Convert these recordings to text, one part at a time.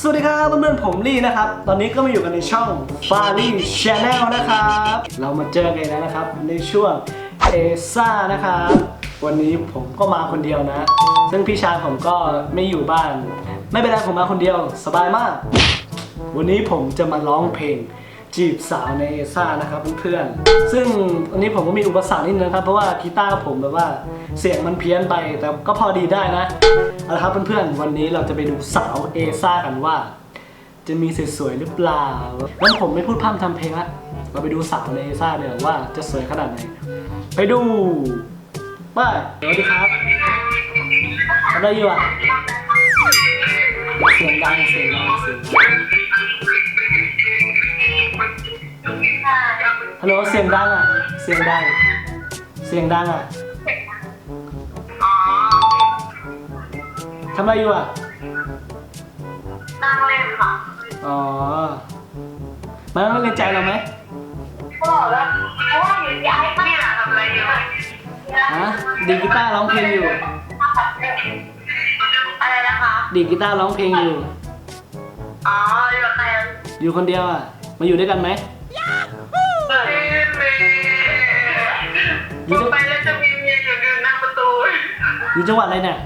สวัสดีครับเพื่อนๆผมลี่นะครับ ตอนนี้ก็มาอยู่กันในช่อง f a r y Channel นะครับ เรามาเจอกันแล้วนะครับ ในช่วงเอซ่านะครับ วันนี้ผมก็มาคนเดียวนะ ซึ่งพี่ชายผมก็ไม่อยู่บ้าน ไม่เป็นไรผมมาคนเดียว สบายมาก วันนี้ผมจะมาร้องเพลง จีบสาวในเอซ่านะครับเพื่อนๆ ซึ่งวันนี้ผมก็มีอุปสรรคนิดนึงครับ เพราะว่ากีตาร์ผมแบบว่าเสียงมันเพี้ยนไป แต่ก็พอดีได้นะ เอาละครับเพื่อนๆ วันนี้เราจะไปดูสาวเอซ่ากันว่า จะมีสวยๆหรือเปล่างั้นผมไม่พูดพร่ำทำเพลงละ เราไปดูสาวในเอซ่าเดี๋ยวว่าจะสวยขนาดไหน ไปดูไปสวัสดีครับทำอะไรอยู่อะเสียงดังเสียงดังเสียงดัง ฮัลโหลเสียงดังอะ เสียงดัง เสียงดังอะทำอะไรอยู่อะ นั่งเล่นค่ะอ๋อมันไม่เป็นใจเราไหมก็บอกแล้วเพราะว่าอยู่ย้ายมาเนี่ยทำอะไรอยู่ฮะดีดกีตาร์ร้องเพลงอยู่ อะไรนะคะดีดกีตาร์ร้องเพลงอยู่ อ๋ออยู่กับใครอะอยู่คนเดียวอะ มาอยู่ด้วยกันไหมเปิด ลงไปแล้วจะมีเมียอยู่ดูหน้าประตูอยู่จังหวัดอะไรเนี่ย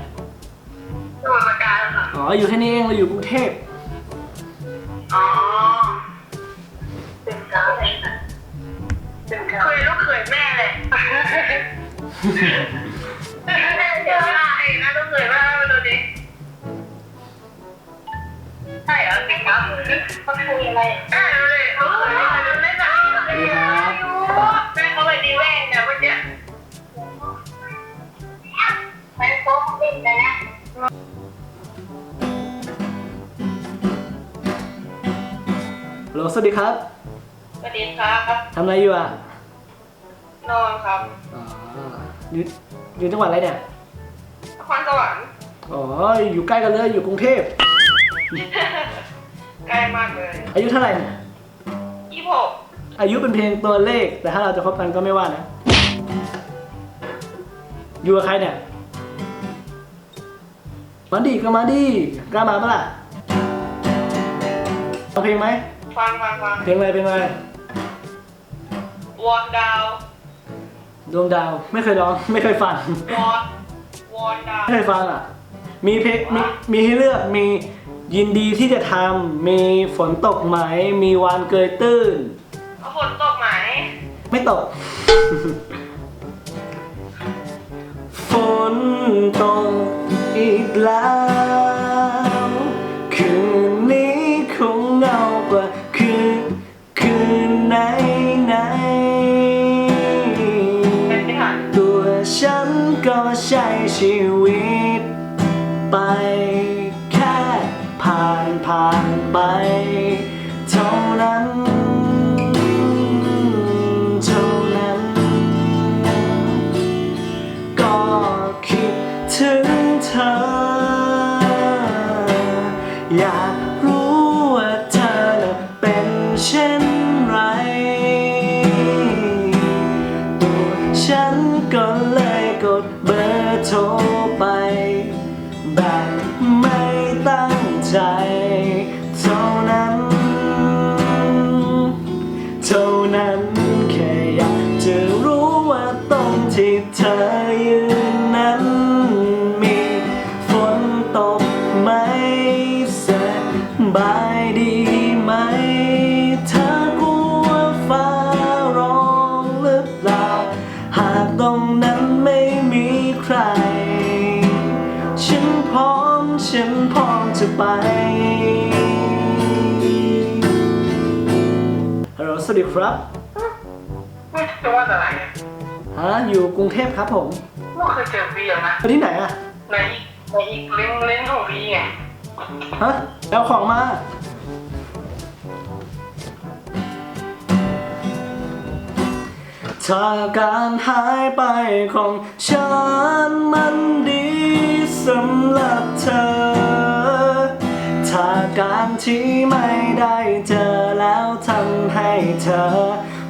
สมุทรปราการค่ะ อ๋อ อยู่แค่นี้เอง เราอยู่กรุงเทพ อ๋อเป็นเก้าเป็นเก้าเคยลูกเคยแม่เลยเดี๋ยวว่าไอ้น่าต้องเคยว่ามาดูดิใช่เหรอเป็นเก้าเขาคุยอะไรอ่าดูเลยเขาเคยมาดูเล่นแบบนี้ส วัสดีครับแม่เขาไปดีแว่นเนี่ยเมื่อกี้ไปโป๊ะปิดเลยนะฮัลโหลสวัสดีครับสวัสดีครับทำอะไรอยู่อะนอนครับอ๋ออยู่อยู่จังหวัดอะไรเนี่ยนครสวรรค์อ๋ออยู่ใกล้กันเลยอยู่กรุงเทพใกล้มากเลย อายุเท่าไหร่เนี่ยยี่หก อายุเป็นเพียงตัวเลข แต่ถ้าเราจะคบกันก็ไม่ว่านะ อยู่กับใครเนี่ย มาดิก็มาดิกล้ามาปะล่ะเอาเพลงไหมฟังฟังฟังเพลงอะไรเพลงอะไรวอนดาวดวงดาวไม่เคยร้องไม่เคยฟังวอนวอนดาวไม่เคยฟังอะ มีเพลงมีมีให้เลือกมียินดีที่จะทำมีฝนตกไหม มีวานเกยตื้น เอาฝนตกไหม ไม่ตก ฝนตกอีกแล้ว คืนนี้คงเหงากว่าคืนคืนไหนไหนเป็นไม่ทันตัวฉันก็ใช้ชีวิต ไปแค่ผ่านผ่านไป ที่เธอยืนนั้นมีฝนตกไหมสบายดีไหมเธอกลัวฟ้าร้องหรือเปล่า หากตรงนั้นไม่มีใคร ฉันพร้อมฉันพร้อมจะไปฮัลโหลสวัสดีครับจะว่าแต่ไห นฮะอยู่กรุงเทพครับผมไม่เคยเจอพี่นะไปที่ไหนอะในในอีกลิงก์ลิงก์ของพี่ไงฮะแล้วของมาถ้าการหายไปของฉันมันดีสำหรับเธอ ถ้าการที่ไม่ได้เจอแล้วทำให้เธอ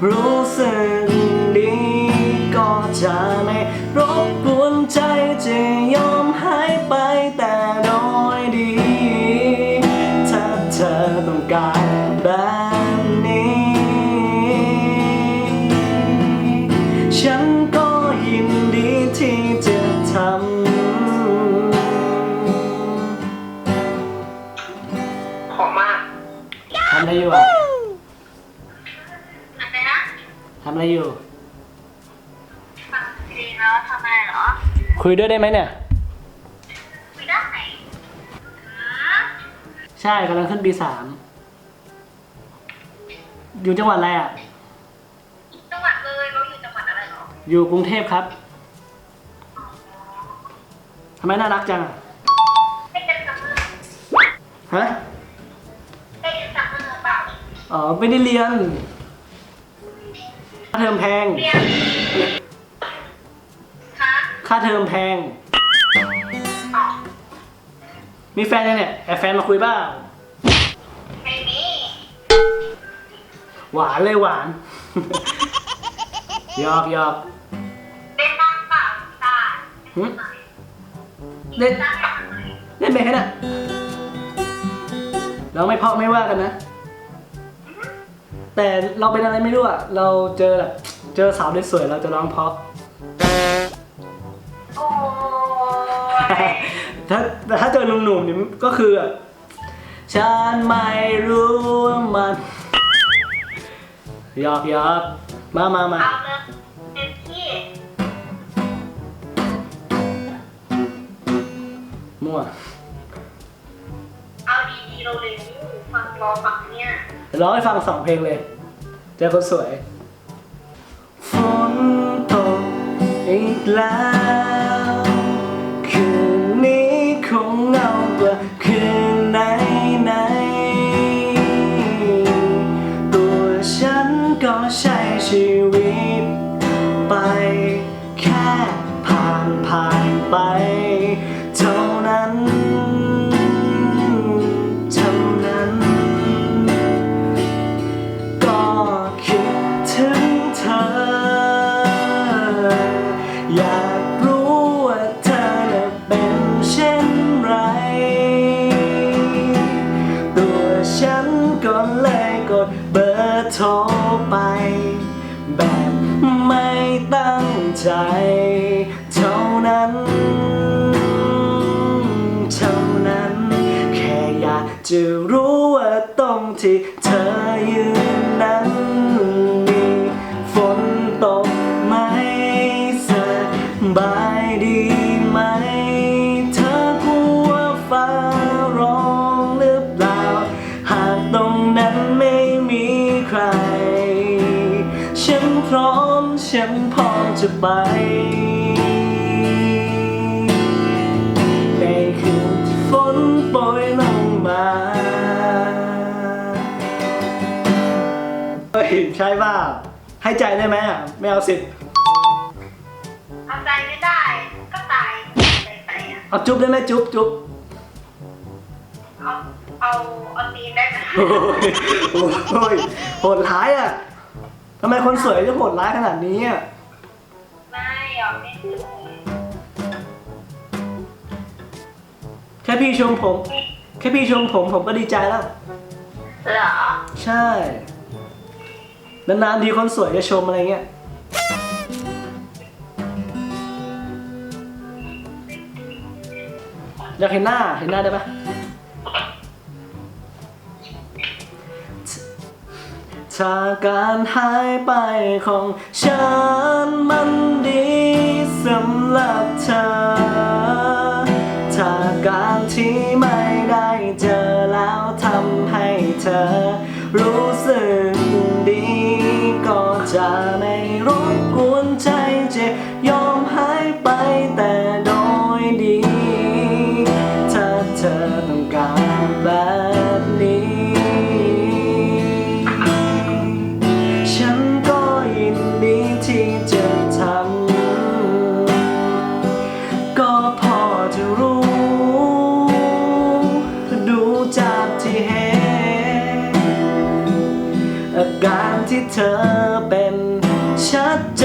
รู้สึกดีก็ จะไม่รบกวนใจจะยอมหายไปแต่โดยดี ถ้าอต้องการแบบนี้ ฉันก็ยินดีที่จะทำขอมากทำอะไรอยู่อะอะไรนะทำอะไรอยู่ คุยด้วยได้ไหมเนี่ย คุยได้ไหมใช่กำลังขึ้นปีสามอยู่จังหวัดอะไรอะ จังหวัดเลยเราอยู่จังหวัดอะไรเหรอ อยู่กรุงเทพครับทำไมน่ารักจังอะไม่เป็นซัมเมอร์ฮะไม่เป็นซัมเมอร์เปล่าอ๋อไม่ได้เรียนค่าเทอมแพงเรียน คะค่าเทอมแพงอ๋อมีแฟนยังเนี่ยแอบแฟนมาคุยบ้าง ไม่มี หวานเลยหวานหยอกหยอกเล่นบ้างเปล่าตาหึเล่นได้ไหมเล่นไปแค่น่ะเราไม่เพราะไม่ว่ากันนะ แต่เราเป็นอะไรไม่รู้อะเราเจอแบบเจอสาวสวยๆเราจะร้องเพราะ ถ้าแต่ถ้าเจอหนุ่มๆนี่ก็คือแบบฉันไม่รู้ว่ามันหยอกหยอกมามามาเอาเลยเต็มที่มั่วเอาดีๆเราเลยฟังรอฟังเนี่ยเดี๋ยวร้องให้ฟังสองเพลงเลย เจอคนสวยฝนตกอีกแล้ว อยากรู้ว่าเธอน่ะเป็นเช่นไร ตัวฉันก็เลยกดเบอร์โทรไป แบบไม่ตั้งใจ เท่านั้น เท่านั้น แค่อยากจะรู้ว่าตรงที่เธอยืน ฉันพร้อม ฉันพร้อมจะไป ในคืนที่ฝนโปรยลงมาเฮ้ยใช่ป่ะให้ใจได้ไหมอะไม่เอาสิทธิ์เอาใจไม่ได้ ก็ตายไปไปอะเอาจุ๊บได้ไหมจุ๊บจุ๊บเอาเอาเอาตีนได้ไหมโอ้ยโอ้ยโหดร้ายอะ ทำไมคนสวยจะโหดร้ายขนาดนี้อะไม่ยอมไม่ซื้อแค่พี่ชมผม แค่พี่ชมผมผมก็ดีใจแล้ว เหรอ ใช่ นานๆทีคนสวยจะชมอะไรเงี้ย อยากเห็นหน้า เห็นหน้าได้ปะาการหายไปของฉันมันดี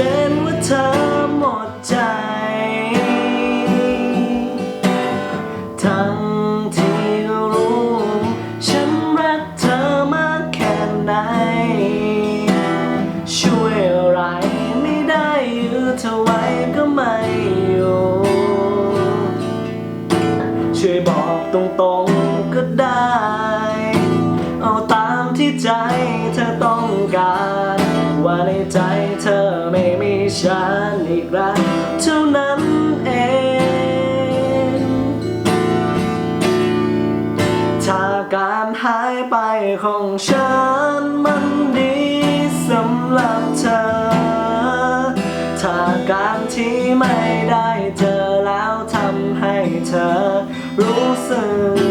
จนว่าเธอหมดใจ ทั้งที่รู้ ฉันรักเธอมากแค่ไหน ช่วยอะไรไม่ได้อยู่เธอไว้ก็ไม่อยู่ ช่วยบอกตรงๆ รักเท่านั้นเอง ถ้าการหายไปของฉันมันดีสำหรับเธอ ถ้าการที่ไม่ได้เจอแล้วทำให้เธอรู้สึก